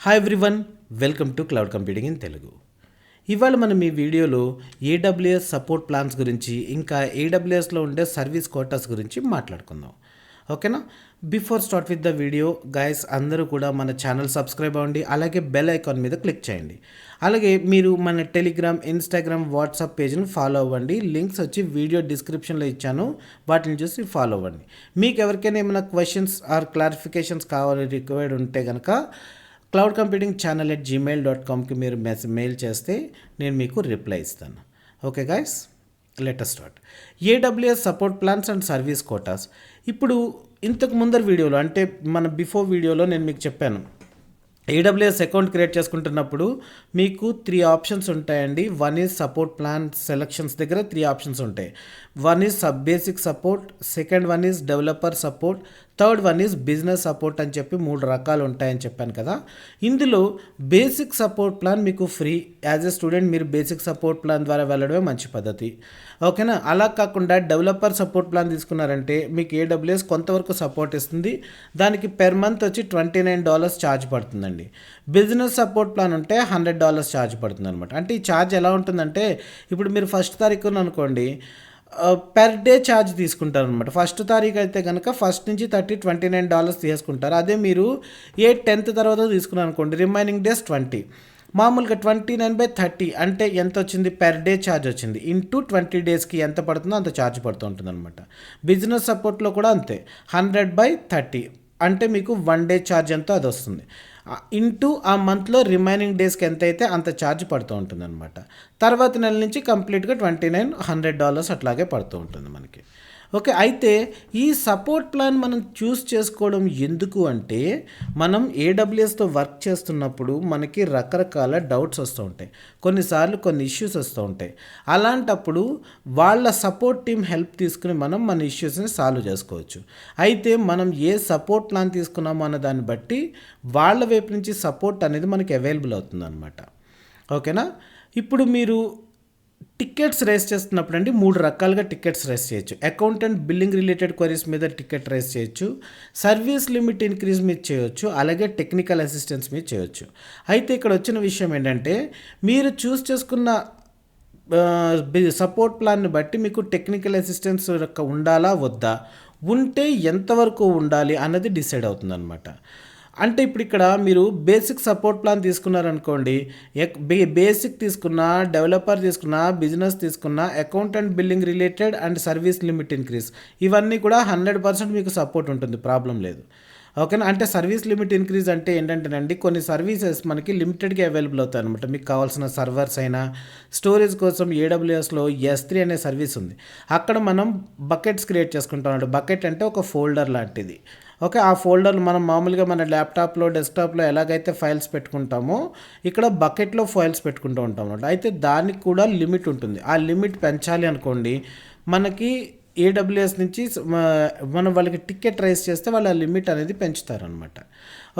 Hi everyone welcome to cloud computing in Telugu ఇవాళ మనం ఈ వీడియోలో ఏడబ్ల్యూఎస్ సపోర్ట్ ప్లాన్స్ గురించి ఇంకా ఏడబ్ల్యూఎస్లో ఉండే సర్వీస్ కోటాస్ గురించి మాట్లాడుకుందాం. ఓకేనా before start with the video guys అందరూ కూడా మన ఛానల్ సబ్స్క్రైబ్ అవ్వండి అలాగే బెల్ ఐకాన్ మీద క్లిక్ చేయండి. అలాగే మీరు మన టెలిగ్రామ్ ఇన్స్టాగ్రామ్ వాట్సాప్ పేజ్ని ఫాలో అవ్వండి. లింక్స్ వచ్చి వీడియో డిస్క్రిప్షన్లో ఇచ్చాను వాటిని చూసి ఫాలో అవ్వండి. మీకు ఎవరికైనా ఏమైనా క్వశ్చన్స్ ఆర్ క్లారిఫికేషన్స్ కావాలి రిక్వైర్డ్ ఉంటే కనుక cloud computing channel at Gmail dot కామ్కి మీరు మెస్ మెయిల్ చేస్తే నేను మీకు రిప్లై ఇస్తాను. Okay guys let's start AWS support plans and service quotas ఇప్పుడు ఇంతకు ముందర వీడియోలో అంటే మన బిఫోర్ వీడియోలో నేను మీకు చెప్పాను. ఏడబ్ల్యూఎస్ అకౌంట్ క్రియేట్ చేసుకుంటున్నప్పుడు మీకు త్రీ ఆప్షన్స్ ఉంటాయండి. One is support plan selections దగ్గర త్రీ ఆప్షన్స్ ఉంటాయి. One is sub basic support second one is developer support third one is business support అని చెప్పి మూడు రకాలు ఉంటాయని చెప్పాను కదా. ఇందులో బేసిక్ సపోర్ట్ ప్లాన్ మీకు ఫ్రీ. యాజ్ ఎ స్టూడెంట్ మీరు బేసిక్ సపోర్ట్ ప్లాన్ ద్వారా వెళ్ళడమే మంచి పద్ధతి. ఓకేనా? అలా కాకుండా డెవలపర్ సపోర్ట్ ప్లాన్ తీసుకున్నారంటే మీకు ఏడబ్ల్యూఎస్ కొంతవరకు సపోర్ట్ ఇస్తుంది. దానికి పెర్ మంత్ వచ్చి ట్వంటీ నైన్ డాలర్స్ ఛార్జ్ పడుతుందండి. బిజినెస్ సపోర్ట్ ప్లాన్ ఉంటే హండ్రెడ్ డాలర్స్ ఛార్జ్ పడుతుంది అనమాట అంటే ఈ ఛార్జ్ ఎలా ఉంటుందంటే ఇప్పుడు మీరు ఫస్ట్ తారీఖున అనుకోండి పెర్ డే ఛార్జ్ తీసుకుంటారు అనమాట ఫస్ట్ తారీఖు అయితే కనుక ఫస్ట్ నుంచి థర్టీ ట్వంటీ నైన్ డాలర్స్ తీసుకుంటారు. అదే మీరు ఏ టెన్త్ తర్వాత తీసుకున్నారు అనుకోండి రిమైనింగ్ డేస్ ట్వంటీ మామూలుగా ట్వంటీ నైన్ బై థర్టీ అంటే ఎంత వచ్చింది? పెర్ డే ఛార్జ్ వచ్చింది. ఇంటూ ట్వంటీ డేస్కి ఎంత పడుతుందో అంత ఛార్జ్ పడుతూ ఉంటుంది అనమాట బిజినెస్ సపోర్ట్లో కూడా అంతే. హండ్రెడ్ బై థర్టీ అంటే మీకు వన్ డే ఛార్జ్ ఎంతో అది వస్తుంది. ఇంటూ ఆ మంత్లో రిమైనింగ్ డేస్కి ఎంత అయితే అంత ఛార్జ్ పడుతూ ఉంటుంది అనమాట తర్వాత నెల నుంచి కంప్లీట్గా ట్వంటీ నైన్ హండ్రెడ్ డాలర్స్ అట్లాగే పడుతూ ఉంటుంది మనకి. ఓకే అయితే ఈ సపోర్ట్ ప్లాన్ మనం చూస్ చేసుకోవడం ఎందుకు అంటే మనం ఏడబ్ల్యూఎస్తో వర్క్ చేస్తున్నప్పుడు మనకి రకరకాల డౌట్స్ వస్తూ ఉంటాయి. కొన్నిసార్లు కొన్ని ఇష్యూస్ వస్తూ ఉంటాయి. అలాంటప్పుడు వాళ్ళ సపోర్ట్ టీం హెల్ప్ తీసుకుని మనం మన ఇష్యూస్ని సాల్వ్ చేసుకోవచ్చు. అయితే మనం ఏ సపోర్ట్ ప్లాన్ తీసుకున్నామో అన్న దాన్ని బట్టి వాళ్ళ వైపు నుంచి సపోర్ట్ అనేది మనకి అవైలబుల్ అవుతుందన్నమాట. ఓకేనా? ఇప్పుడు మీరు టికెట్స్ రేస్ చేస్తున్నప్పుడు అండి మూడు రకాలుగా టికెట్స్ రేస్ చేయొచ్చు. అకౌంటెంట్ బిల్లింగ్ రిలేటెడ్ క్వరీస్ మీద టికెట్ రేస్ చేయొచ్చు. సర్వీస్ లిమిట్ ఇంక్రీజ్ మీద చేయొచ్చు. అలాగే టెక్నికల్ అసిస్టెన్స్ మీద చేయొచ్చు. అయితే ఇక్కడ వచ్చిన విషయం ఏంటంటే మీరు చూస్ చేసుకున్న సపోర్ట్ ప్లాన్ని బట్టి మీకు టెక్నికల్ అసిస్టెన్స్ ఉండాలా వద్దా? ఉంటే ఎంతవరకు ఉండాలి అన్నది డిసైడ్ అవుతుంది అనమాట అంటే ఇప్పుడు ఇక్కడ మీరు బేసిక్ సపోర్ట్ ప్లాన్ తీసుకున్నారనుకోండి బేసిక్ తీసుకున్న డెవలపర్ తీసుకున్న బిజినెస్ తీసుకున్న account and billing related and service limit increase ఇవన్నీ కూడా హండ్రెడ్ పర్సెంట్ మీకు సపోర్ట్ ఉంటుంది ప్రాబ్లం లేదు. ఓకేనా అంటే సర్వీస్ లిమిట్ ఇంక్రీజ్ అంటే ఏంటంటేనండి కొన్ని సర్వీసెస్ మనకి లిమిటెడ్గా అవైలబుల్ అవుతాయి అనమాట మీకు కావాల్సిన సర్వర్స్ అయినా స్టోరేజ్ కోసం ఏడబ్ల్యూఎస్లో ఎస్ త్రీ అనే సర్వీస్ ఉంది. అక్కడ మనం బకెట్స్ క్రియేట్ చేసుకుంటాం బకెట్ అంటే ఒక ఫోల్డర్ లాంటిది. ఓకే ఆ ఫోల్డర్లు మనం మామూలుగా మన ల్యాప్టాప్లో డెస్క్టాప్లో ఎలాగైతే ఫైల్స్ పెట్టుకుంటామో ఇక్కడ బకెట్లో ఫైల్స్ పెట్టుకుంటూ ఉంటాం అనమాట అయితే దానికి కూడా లిమిట్ ఉంటుంది. ఆ లిమిట్ పెంచాలి అనుకోండి మనకి ఏడబ్ల్యూఎస్ నుంచి మనం వాళ్ళకి టికెట్ రైస్ చేస్తే వాళ్ళ లిమిట్ అనేది పెంచుతారనమాట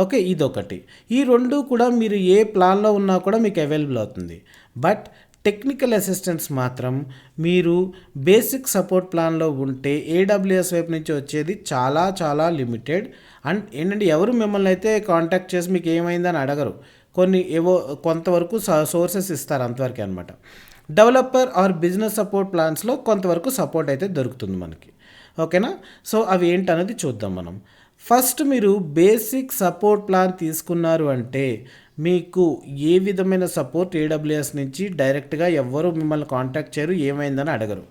ఓకే ఇదొకటి. ఈ రెండు కూడా మీరు ఏ ప్లాన్లో ఉన్నా కూడా మీకు అవైలబుల్ అవుతుంది. బట్ టెక్నికల్ అసిస్టెన్స్ మాత్రం మీరు బేసిక్ సపోర్ట్ ప్లాన్లో ఉంటే ఏడబ్ల్యూఎస్ వైపు నుంచి వచ్చేది చాలా చాలా లిమిటెడ్. అండ్ ఏంటంటే ఎవరు మిమ్మల్ని అయితే కాంటాక్ట్ చేసి మీకు ఏమైందని అడగరు. కొన్ని ఏవో కొంతవరకు సోర్సెస్ ఇస్తారు అంతవరకు అనమాట డెవలపర్ ఆర్ బిజినెస్ సపోర్ట్ ప్లాన్స్లో కొంతవరకు సపోర్ట్ అయితే దొరుకుతుంది మనకి. ఓకేనా? సో అవి ఏంటనేది చూద్దాం మనం. ఫస్ట్ మీరు బేసిక్ సపోర్ట్ ప్లాన్ తీసుకున్నారు అంటే మీకు ఏ విధమైన సపోర్ట్ ఏడబ్ల్యూఎస్ నుంచి డైరెక్ట్గా ఎవరు మిమ్మల్ని కాంటాక్ట్ చేయరు ఏమైందని అడగరు.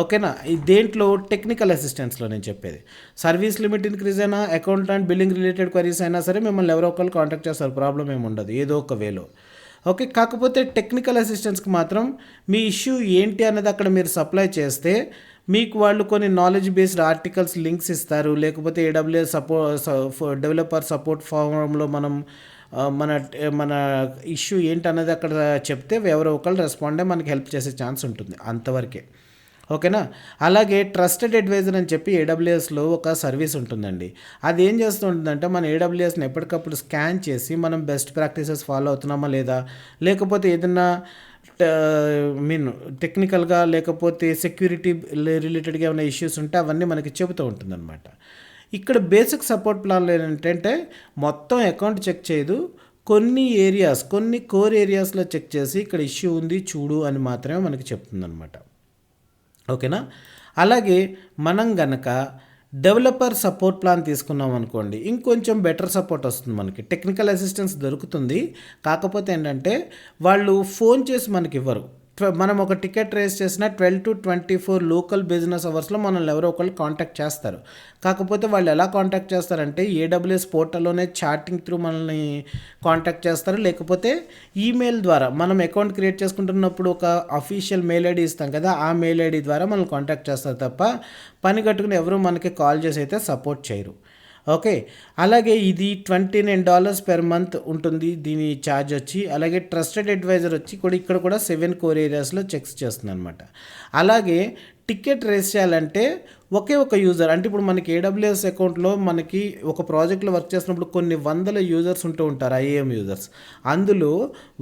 ఓకేనా? దేంట్లో టెక్నికల్ అసిస్టెన్స్లో నేను చెప్పేది. సర్వీస్ లిమిట్ ఇంక్రీజ్ అయినా account and billing related queries అయినా సరే మిమ్మల్ని ఎవరో ఒకరు కాంటాక్ట్ చేస్తారు ప్రాబ్లం ఏమి ఉండదు ఏదో ఒక వేలో. ఓకే కాకపోతే టెక్నికల్ అసిస్టెన్స్కి మాత్రం మీ ఇష్యూ ఏంటి అన్నది అక్కడ మీరు సప్లై చేస్తే మీకు వాళ్ళు కొన్ని నాలెడ్జ్ బేస్డ్ ఆర్టికల్స్ లింక్స్ ఇస్తారు. లేకపోతే ఏడబ్ల్యూఎస్ సపో డెవలపర్ సపోర్ట్ ఫారంలో మనం మన మన ఇష్యూ ఏంటన్నది అక్కడ చెప్తే ఎవరో ఒకళ్ళు రెస్పాండే మనకి హెల్ప్ చేసే ఛాన్స్ ఉంటుంది అంతవరకే. ఓకేనా? అలాగే ట్రస్టెడ్ అడ్వైజర్ అని చెప్పి ఏడబ్ల్యూఎస్లో ఒక సర్వీస్ ఉంటుందండి. అది ఏం చేస్తుంటుందంటే మన ఏడబ్ల్యూఎస్ని ఎప్పటికప్పుడు స్కాన్ చేసి మనం బెస్ట్ ప్రాక్టీసెస్ ఫాలో అవుతున్నామా లేదా? లేకపోతే ఏదన్నా మీన్ టెక్నికల్గా లేకపోతే సెక్యూరిటీ రిలేటెడ్గా ఏమైనా ఇష్యూస్ ఉంటే అవన్నీ మనకి చెబుతూ ఉంటుందన్నమాట. ఇక్కడ బేసిక్ సపోర్ట్ ప్లాన్లో ఏంటంటే మొత్తం అకౌంట్ చెక్ చేయదు. కొన్ని ఏరియాస్ కొన్ని కోర్ ఏరియాస్లో చెక్ చేసి ఇక్కడ ఇష్యూ ఉంది చూడు అని మాత్రమే మనకి చెప్తుందన్నమాట. ఓకేనా? అలాగే మనం గనక డెవలపర్ సపోర్ట్ ప్లాన్ తీసుకున్నాం అనుకోండి ఇంకొంచెం బెటర్ సపోర్ట్ వస్తుంది మనకి. టెక్నికల్ అసిస్టెన్స్ దొరుకుతుంది. కాకపోతే ఏంటంటే వాళ్ళు ఫోన్ చేసి మనకి ఇవ్వరు. మనం ఒక టికెట్ రేస్ చేసిన twelve to twenty four local business అవర్స్లో మనల్ని ఎవరో ఒకళ్ళు కాంటాక్ట్ చేస్తారు. కాకపోతే వాళ్ళు ఎలా కాంటాక్ట్ చేస్తారంటే ఏడబ్ల్యూఎస్ పోర్టల్లోనే చాటింగ్ త్రూ మనల్ని కాంటాక్ట్ చేస్తారు. లేకపోతే ఈమెయిల్ ద్వారా మనం అకౌంట్ క్రియేట్ చేసుకుంటున్నప్పుడు ఒక అఫీషియల్ మెయిల్ ఐడి ఇస్తాం కదా ఆ మెయిల్ ఐడి ద్వారా మనల్ని కాంటాక్ట్ చేస్తారు తప్ప పని కట్టుకుని ఎవరు మనకి కాల్ చేసి అయితే సపోర్ట్ చేయరు. ఓకే. అలాగే ఇది twenty nine dollars per month ఉంటుంది దీని ఛార్జ్ వచ్చి. అలాగే ట్రస్టెడ్ అడ్వైజర్ వచ్చి కూడా ఇక్కడ కూడా సెవెన్ కోర్ ఏరియాస్లో చెక్స్ చేస్తుంది అనమాట అలాగే టికెట్ రేస్ చేయాలంటే ఒకే ఒక యూజర్ అంటే ఇప్పుడు మనకి ఏడబ్ల్యూఎస్ అకౌంట్లో మనకి ఒక ప్రాజెక్ట్లో వర్క్ చేసినప్పుడు కొన్ని వందల యూజర్స్ ఉంటూ ఉంటారు ఐఏఎం యూజర్స్. అందులో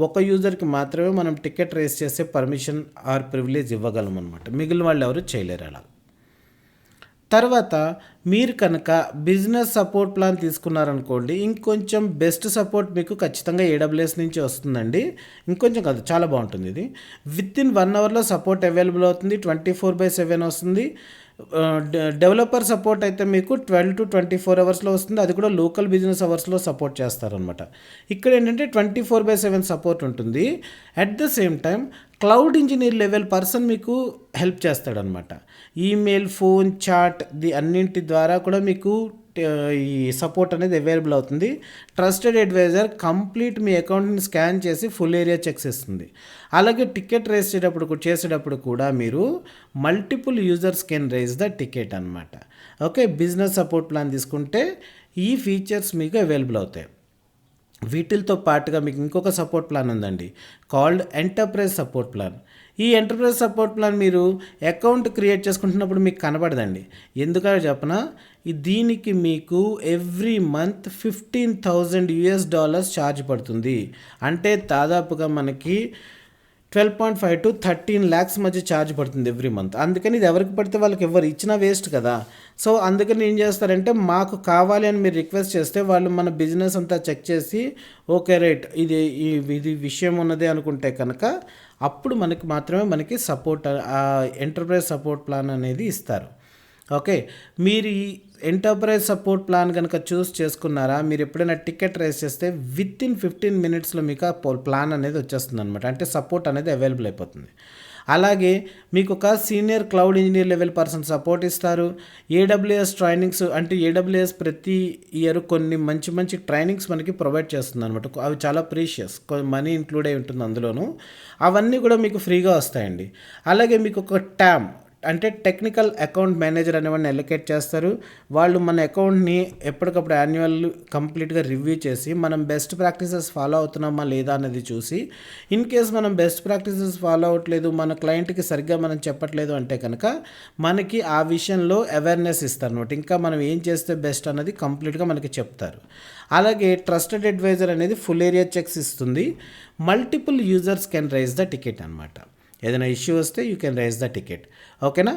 ఒక యూజర్కి మాత్రమే మనం టికెట్ రేస్ చేసే పర్మిషన్ ఆర్ ప్రివిలేజ్ ఇవ్వగలం అనమాట మిగిలిన వాళ్ళు ఎవరు చేయలేరు అలా. తర్వాత మీరు కనుక బిజినెస్ సపోర్ట్ ప్లాన్ తీసుకున్నారనుకోండి ఇంకొంచెం బెస్ట్ సపోర్ట్ మీకు ఖచ్చితంగా ఏడబ్ల్యూఎస్ నుంచి వస్తుందండి. ఇంకొంచెం కాదు చాలా బాగుంటుంది ఇది. విత్ ఇన్ వన్ అవర్లో సపోర్ట్ అవైలబుల్ అవుతుంది ట్వంటీ ఫోర్ బై సెవెన్ వస్తుంది. డెవలపర్ సపోర్ట్ అయితే మీకు ట్వెల్వ్ టు ట్వంటీ ఫోర్ అవర్స్లో వస్తుంది. అది కూడా లోకల్ బిజినెస్ అవర్స్లో సపోర్ట్ చేస్తారనమాట ఇక్కడ ఏంటంటే twenty four by seven support ఉంటుంది. At the same time cloud engineer level person మీకు హెల్ప్ చేస్తాడనమాట ఈమెయిల్ ఫోన్ చాట్ ది అన్నింటి ద్వారా కూడా మీకు ఈ సపోర్ట్ అనేది అవైలబుల్ అవుతుంది. ట్రస్టెడ్ అడ్వైజర్ కంప్లీట్ మీ అకౌంట్ని స్కాన్ చేసి ఫుల్ ఏరియా చెక్స్ ఇస్తుంది అలాగే టికెట్ రేస్ చేసేటప్పుడు చేసేటప్పుడు కూడా మీరు multiple users can raise the ticket అనమాట ఓకే బిజినెస్ సపోర్ట్ ప్లాన్ తీసుకుంటే ఈ ఫీచర్స్ మీకు అవైలబుల్ అవుతాయి. వీటితో పాటుగా మీకు ఇంకొక సపోర్ట్ ప్లాన్ ఉందండి. కాల్డ్ ఎంటర్ప్రైజ్ సపోర్ట్ ప్లాన్ ఈ ఎంటర్ప్రైజ్ సపోర్ట్ ప్లాన్ మీరు అకౌంట్ క్రియేట్ చేసుకుంటున్నప్పుడు మీకు కనబడదండి. ఎందుకని చెప్పన? దీనికి మీకు every month fifteen thousand US dollars charge పడుతుంది. అంటే దాదాపుగా మనకి twelve point five to thirteen lakhs మధ్య ఛార్జ్ పడుతుంది ఎవ్రీ మంత్ అందుకని ఇది ఎవరికి పడితే వాళ్ళకి ఎవరు ఇచ్చినా వేస్ట్ కదా. సో అందుకని ఏం చేస్తారంటే మాకు కావాలి అని మీరు రిక్వెస్ట్ చేస్తే వాళ్ళు మన బిజినెస్ అంతా చెక్ చేసి ఓకే రైట్ ఇది ఇది విషయం ఉన్నదే అనుకుంటే కనుక అప్పుడు మనకి మాత్రమే మనకి సపోర్ట్ ఎంటర్ప్రైజ్ సపోర్ట్ ప్లాన్ అనేది ఇస్తారు. ఓకే? మీరు ఎంటర్ప్రైజ్ సపోర్ట్ ప్లాన్ కనుక చూస్ చేసుకున్నారా? మీరు ఎప్పుడైనా టికెట్ రేస్ చేస్తే విత్ ఇన్ ఫిఫ్టీన్ మినిట్స్లో మీకు ఆ పో- ప్లాన్ అనేది వచ్చేస్తుంది అనమాట అంటే సపోర్ట్ అనేది అవైలబుల్ అయిపోతుంది. అలాగే మీకు ఒక senior cloud engineer level person support ఇస్తారు. ఏడబ్ల్యూఎస్ ట్రైనింగ్స్ అంటే ఏడబ్ల్యూఎస్ ప్రతి ఇయర్ కొన్ని మంచి మంచి ట్రైనింగ్స్ మనకి ప్రొవైడ్ చేస్తుంది అనమాట అవి చాలా ప్రీషియస్ మనీ ఇంక్లూడ్ అయి ఉంటుంది అందులోనూ. అవన్నీ కూడా మీకు ఫ్రీగా వస్తాయండి. అలాగే మీకు ఒక ట్యామ్ అంటే టెక్నికల్ అకౌంట్ మేనేజర్ అనేవాడిని ఎలకేట్ చేస్తారు. వాళ్ళు మన అకౌంట్ని ఎప్పటికప్పుడు యాన్యువల్ కంప్లీట్గా రివ్యూ చేసి మనం బెస్ట్ ప్రాక్టీసెస్ ఫాలో అవుతున్నామా లేదా అనేది చూసి ఇన్ కేస్ మనం బెస్ట్ ప్రాక్టీసెస్ ఫాలో అవ్వట్లేదు మన క్లయింట్కి సరిగ్గా మనం చెప్పట్లేదు అంటే కనుక మనకి ఆ విషయంలో అవేర్నెస్ ఇస్తారు అనమాట ఇంకా మనం ఏం చేస్తే బెస్ట్ అన్నది కంప్లీట్గా మనకి చెప్తారు. అలాగే ట్రస్టెడ్ అడ్వైజర్ అనేది ఫుల్ ఏరియా చెక్స్ ఇస్తుంది. Multiple users can raise the ticket అనమాట ఏదైనా ఇష్యూ వస్తే you can raise the ticket. ఓకేనా?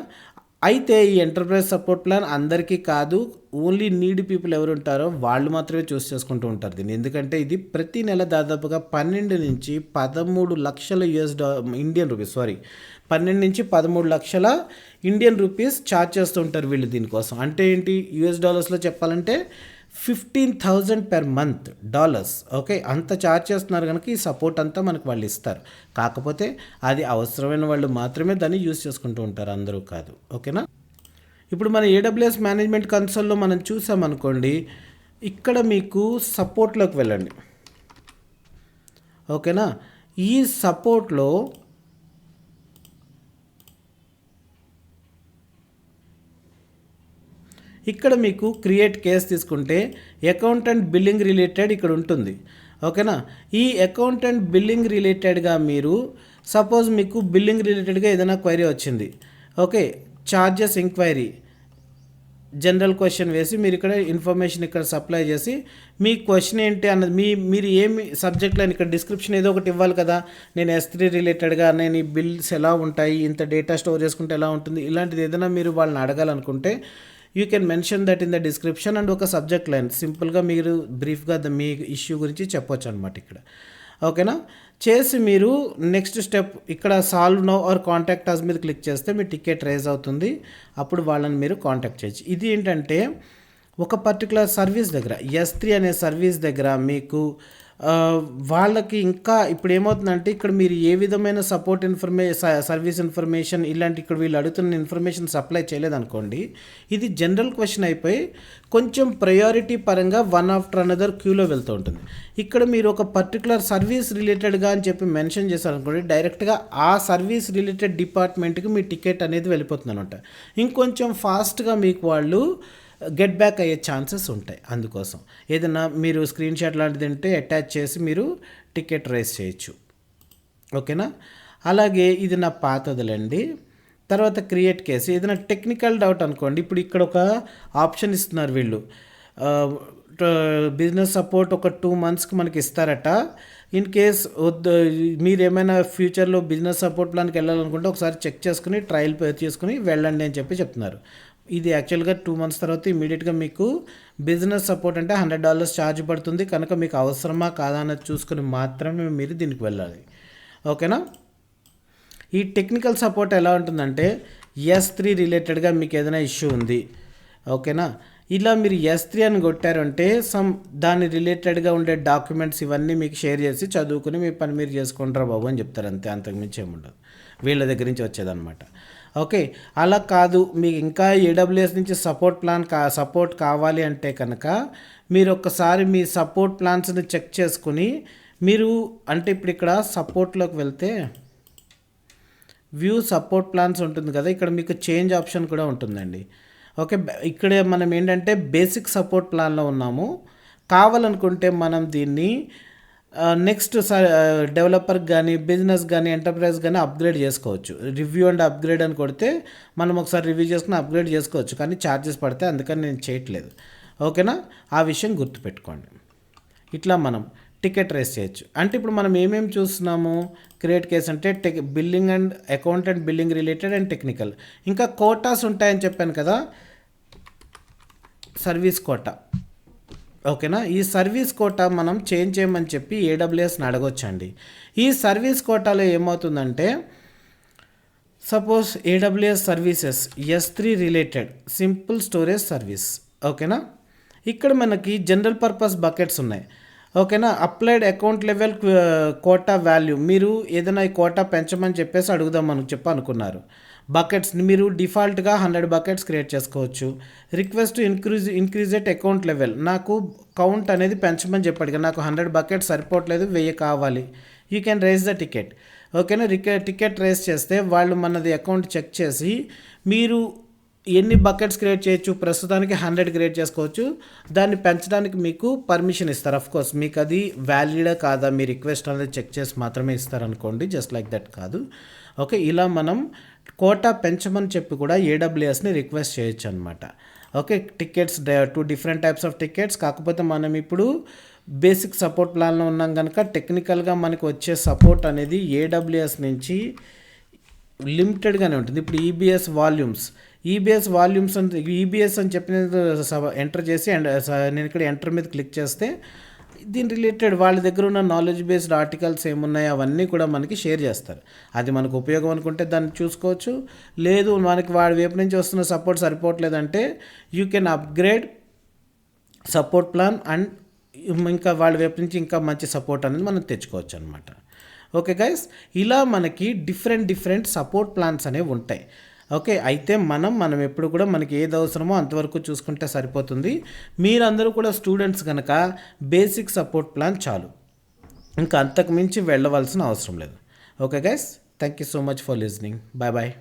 అయితే ఈ ఎంటర్ప్రైజ్ సపోర్ట్ ప్లాన్ అందరికీ కాదు ఓన్లీ నీడ్ పీపుల్ ఎవరు ఉంటారో వాళ్ళు మాత్రమే చూస్ చేసుకుంటూ ఉంటారు దీన్ని. ఎందుకంటే ఇది ప్రతి నెల దాదాపుగా పన్నెండు నుంచి పదమూడు లక్షల యుఎస్ డా ఇండియన్ రూపీస్ సారీ పన్నెండు నుంచి పదమూడు లక్షల ఇండియన్ రూపీస్ ఛార్జ్ చేస్తూ ఉంటారు వీళ్ళు దీనికోసం. అంటే ఏంటి? యుఎస్ డాలర్స్లో చెప్పాలంటే fifteen thousand per month dollars okay అంత ఛార్జ్ చేస్తున్నారు కనుక ఈ సపోర్ట్ అంతా మనకు వాళ్ళు ఇస్తారు. కాకపోతే అది అవసరమైన వాళ్ళు మాత్రమే దాన్ని యూస్ చేసుకుంటూ ఉంటారు. అందరూ కాదు. ఓకేనా ఇప్పుడు మన ఏడబ్ల్యూఎస్ మేనేజ్మెంట్ కన్సోల్లో మనం చూసామనుకోండి ఇక్కడ మీకు సపోర్ట్లోకి వెళ్ళండి. ఓకేనా ఈ సపోర్ట్లో ఇక్కడ మీకు క్రియేట్ కేస్ తీసుకుంటే అకౌంట్ అండ్ బిల్లింగ్ రిలేటెడ్ ఇక్కడ ఉంటుంది. ఓకేనా? ఈ అకౌంట్ అండ్ బిల్లింగ్ రిలేటెడ్గా మీరు సపోజ్ మీకు బిల్లింగ్ రిలేటెడ్గా ఏదైనా క్వైరీ వచ్చింది. Okay charges enquiry general question వేసి మీరు ఇక్కడ ఇన్ఫర్మేషన్ ఇక్కడ సప్లై చేసి మీ క్వశ్చన్ ఏంటి అన్నది మీ మీరు ఏమి సబ్జెక్ట్లో ఇక్కడ డిస్క్రిప్షన్ ఏదో ఒకటి ఇవ్వాలి కదా. నేను ఎస్ త్రీ రిలేటెడ్గా నేను ఈ బిల్స్ ఎలా ఉంటాయి ఇంత డేటా స్టోర్ చేసుకుంటే ఎలా ఉంటుంది ఇలాంటిది ఏదైనా మీరు వాళ్ళని అడగాలనుకుంటే you can mention that in the description and ఒక సబ్జెక్ట్ లైన్. సింపుల్గా మీరు బ్రీఫ్గా ద మీ ఇష్యూ గురించి చెప్పొచ్చు అనమాట ఇక్కడ. ఓకేనా? చేసి మీరు నెక్స్ట్ స్టెప్ ఇక్కడ solve now or contact us మీద క్లిక్ చేస్తే మీ టికెట్ రేజ్ అవుతుంది. అప్పుడు వాళ్ళని మీరు కాంటాక్ట్ చేయొచ్చు. ఇది ఏంటంటే ఒక పర్టికులర్ సర్వీస్ దగ్గర ఎస్ త్రీ అనే సర్వీస్ దగ్గర మీకు వాళ్ళకి ఇంకా ఇప్పుడు ఏమవుతుందంటే ఇక్కడ మీరు ఏ విధమైన సపోర్ట్ ఇన్ఫర్మే సర్వీస్ ఇన్ఫర్మేషన్ ఇలాంటి ఇక్కడ వీళ్ళు అడుగుతున్న ఇన్ఫర్మేషన్ సప్లై చేయలేదనుకోండి ఇది జనరల్ క్వశ్చన్ అయిపోయి కొంచెం ప్రయారిటీ పరంగా వన్ ఆఫ్టర్ అనదర్ క్యూలో వెళ్తూ ఉంటుంది. ఇక్కడ మీరు ఒక పర్టికులర్ సర్వీస్ రిలేటెడ్గా అని చెప్పి మెన్షన్ చేశారనుకోండి డైరెక్ట్గా ఆ సర్వీస్ రిలేటెడ్ డిపార్ట్మెంట్కి మీ టికెట్ అనేది వెళ్ళిపోతుంది అనమాట ఇంకొంచెం ఫాస్ట్గా మీకు వాళ్ళు గెట్ బ్యాక్ అయ్యే ఛాన్సెస్ ఉంటాయి అందుకోసం. ఏదైనా మీరు స్క్రీన్ షాట్ లాంటిది ఉంటే అటాచ్ చేసి మీరు టికెట్ రేస్ చేయొచ్చు. ఓకేనా? అలాగే ఇది నా పాతదిలండి. తర్వాత క్రియేట్ కేసు. ఏదైనా టెక్నికల్ డౌట్ అనుకోండి. ఇప్పుడు ఇక్కడ ఒక ఆప్షన్ ఇస్తున్నారు వీళ్ళు. బిజినెస్ సపోర్ట్ ఒక టూ మంత్స్కి మనకి ఇస్తారట. ఇన్ కేస్ వద్దు మీరు ఏమైనా ఫ్యూచర్లో బిజినెస్ సపోర్ట్ ప్లాన్కి వెళ్ళాలనుకుంటే ఒకసారి చెక్ చేసుకుని ట్రయల్ చేసుకుని వెళ్ళండి అని చెప్పి చెప్తున్నారు. ఇది యాక్చువల్గా టూ మంత్స్ తర్వాత ఇమీడియట్గా మీకు బిజినెస్ సపోర్ట్ అంటే హండ్రెడ్ డాలర్స్ ఛార్జ్ పడుతుంది. కనుక మీకు అవసరమా కాదా అన్నది చూసుకుని మాత్రమే మీరు దీనికి వెళ్ళాలి. ఓకేనా? ఈ టెక్నికల్ సపోర్ట్ ఎలా ఉంటుందంటే ఎస్ త్రీ రిలేటెడ్గా మీకు ఏదైనా ఇష్యూ ఉంది. ఓకేనా? ఇలా మీరు ఎస్ త్రీ అని కొట్టారంటే సమ్ దాని రిలేటెడ్గా ఉండే డాక్యుమెంట్స్ ఇవన్నీ మీకు షేర్ చేసి చదువుకుని మీ పని మీరు చేసుకుంటారా బాబు అని చెప్తారు అంతే. అంతకుమించి ఏముండదు. వీళ్ళ దగ్గర నుంచి వచ్చేదన్నమాట. ఓకే అలా కాదు. మీకు ఇంకా ఏడబ్ల్యూఎస్ నుంచి సపోర్ట్ ప్లాన్ కా సపోర్ట్ కావాలి అంటే కనుక మీరు ఒక్కసారి మీ సపోర్ట్ ప్లాన్స్ని చెక్ చేసుకుని మీరు అంటే ఇప్పుడు ఇక్కడ సపోర్ట్లోకి వెళ్తే వ్యూ సపోర్ట్ ప్లాన్స్ ఉంటుంది కదా ఇక్కడ మీకు చేంజ్ ఆప్షన్ కూడా ఉంటుందండి. ఓకే ఇక్కడ మనం ఏంటంటే బేసిక్ సపోర్ట్ ప్లాన్లో ఉన్నాము. కావాలనుకుంటే మనం దీన్ని నెక్స్ట్ డెవలపర్ కానీ బిజినెస్ కానీ ఎంటర్ప్రైజ్ కానీ అప్గ్రేడ్ చేసుకోవచ్చు. రివ్యూ అండ్ అప్గ్రేడ్ అని కొడితే మనం ఒకసారి రివ్యూ చేసుకుని అప్గ్రేడ్ చేసుకోవచ్చు. కానీ ఛార్జెస్ పడితే అందుకని నేను చేయట్లేదు. ఓకేనా ఆ విషయం గుర్తుపెట్టుకోండి. ఇట్లా మనం టికెట్ రేస్ చేయొచ్చు. అంటే ఇప్పుడు మనం ఏమేమి చూస్తున్నాము? క్రియేట్ కేస్ అంటే tech billing and account and billing related and technical ఇంకా కోటాస్ ఉంటాయని చెప్పాను కదా? సర్వీస్ కోటా ఓకేనా? ఈ సర్వీస్ కోటా మనం చేంజ్ చేయమని చెప్పి ఏడబ్ల్యూఎస్ని అడగొచ్చండి. ఈ సర్వీస్ కోటాలో ఏమవుతుందంటే suppose AWS services S three related simple storage service ఓకేనా? ఇక్కడ మనకి జనరల్ పర్పస్ బకెట్స్ ఉన్నాయి. ఓకేనా? Applied account level quota value. మీరు ఏదైనా ఈ కోటా పెంచమని చెప్పేసి అడుగుదాం మనకు చెప్పి అనుకున్నారు. బకెట్స్ని మీరు డిఫాల్ట్గా హండ్రెడ్ బకెట్స్ క్రియేట్ చేసుకోవచ్చు. Request increase increase at account level నాకు కౌంట్ అనేది పెంచమని చెప్పాడు కదా, నాకు హండ్రెడ్ బకెట్స్ సరిపోవట్లేదు వెయ్యి కావాలి. You can raise the ticket ఓకేనా రిక టికెట్ రేస్ చేస్తే వాళ్ళు మనది అకౌంట్ చెక్ చేసి మీరు ఎన్ని బకెట్స్ క్రియేట్ చేయొచ్చు ప్రస్తుతానికి హండ్రెడ్ క్రియేట్ చేసుకోవచ్చు. దాన్ని పెంచడానికి మీకు పర్మిషన్ ఇస్తారు. అఫ్ కోర్స్ మీకు అది వ్యాలిడా కాదా మీ రిక్వెస్ట్ అనేది చెక్ చేసి మాత్రమే ఇస్తారు అనుకోండి జస్ట్ లైక్ దట్ కాదు. ఓకే ఇలా మనం కోటా పెంచమని చెప్పి కూడా ఏడబ్ల్యూఎస్ని రిక్వెస్ట్ చేయొచ్చు అనమాట okay tickets two different types of tickets. కాకపోతే మనం ఇప్పుడు బేసిక్ సపోర్ట్ ప్లాన్లో ఉన్నాం కనుక టెక్నికల్గా మనకు వచ్చే సపోర్ట్ అనేది ఏడబ్ల్యూఎస్ నుంచి లిమిటెడ్గానే ఉంటుంది. ఇప్పుడు ఈబీఎస్ వాల్యూమ్స్. ఈబీఎస్ వాల్యూమ్స్ అని ఈబీఎస్ అని చెప్పిన ఎంటర్ చేసి అండ్ నేను ఇక్కడ ఎంటర్ మీద క్లిక్ చేస్తే దీని రిలేటెడ్ వాళ్ళ దగ్గర ఉన్న నాలెడ్జ్ బేస్డ్ ఆర్టికల్స్ ఏమున్నాయో అవన్నీ కూడా మనకి షేర్ చేస్తారు. అది మనకు ఉపయోగం అనుకుంటే దాన్ని చూసుకోవచ్చు. లేదు మనకి వాడి వైపు నుంచి వస్తున్న support సరిపోవట్లేదంటే you can upgrade support plan and ఇంకా వాళ్ళ వైపు నుంచి ఇంకా మంచి సపోర్ట్ అనేది మనం తెచ్చుకోవచ్చు అనమాట ఓకే గైస్ ఇలా మనకి డిఫరెంట్ డిఫరెంట్ సపోర్ట్ ప్లాన్స్ అనేవి ఉంటాయి. ఓకే అయితే మనం మనం ఎప్పుడు కూడా మనకి ఏది అవసరమో అంతవరకు చూసుకుంటే సరిపోతుంది. మీరందరూ కూడా స్టూడెంట్స్ కనుక బేసిక్ సపోర్ట్ ప్లాన్ చాలు. ఇంకా అంతకు మించి వెళ్ళవలసిన అవసరం లేదు. Okay guys thank you so much for listening bye bye